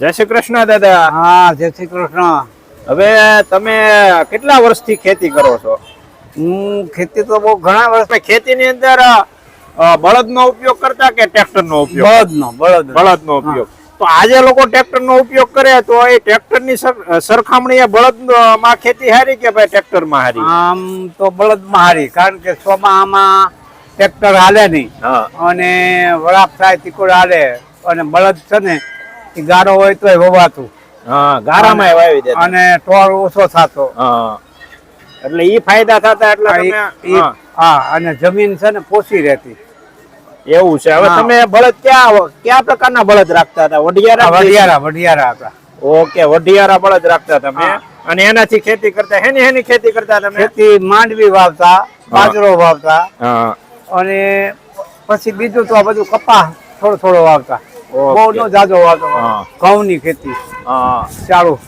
જય શ્રી કૃષ્ણ દાદા. હા જય શ્રી કૃષ્ણ. હવે તમે કેટલા વર્ષથી ખેતી કરો છો? હું ખેતી તો બહુ ઘણા વર્ષ ખેતીની અંદર બળદ નો ઉપયોગ કરતા કે ટ્રેક્ટર નો ઉપયોગ? બળદનો બળદ બળદ નો ઉપયોગ તો આજે લોકો ટ્રેક્ટર નો ઉપયોગ કરે તો એ ટ્રેક્ટરની સરખામણી બળદમાં ખેતી હારી કે ભાઈ ટ્રેક્ટરમાં હારી? આમ તો બળદમાં હારી કારણ કે ચોમાહામાં ટ્રેક્ટર હાલે નહીં. અને વરાપ થાય તીકોડ હાલે. અને બળદ છે ને એ ગારો હોય તોય વવાતું. હા ગારામાં વાવી દે અને ટોળ ઓછો થતો. હા. એટલે ઈ ફાયદા થતા એટલે હા, અને જમીન છે ને પોસી રહેતી. એવું છે. હવે તમે બળદ ક્યાં કયા પ્રકારના બળદ રાખતા હતા? વઢિયારા વઢિયારા વઢિયારા હતા ઓકે વઢિયારા બળદ રાખતા તમે અને એનાથી ખેતી કરતા હેની હેની ખેતી કરતા તમે? ખેતી માંડવી વાવતા બાજરો વાવતા. હા. અને પછી બીજું તો આ બધું કપાસ થોડો થોડો વાવતા. બહુ નો જાજો વાવતો હા. ઘઉંની ખેતી. હા. ચાલુ.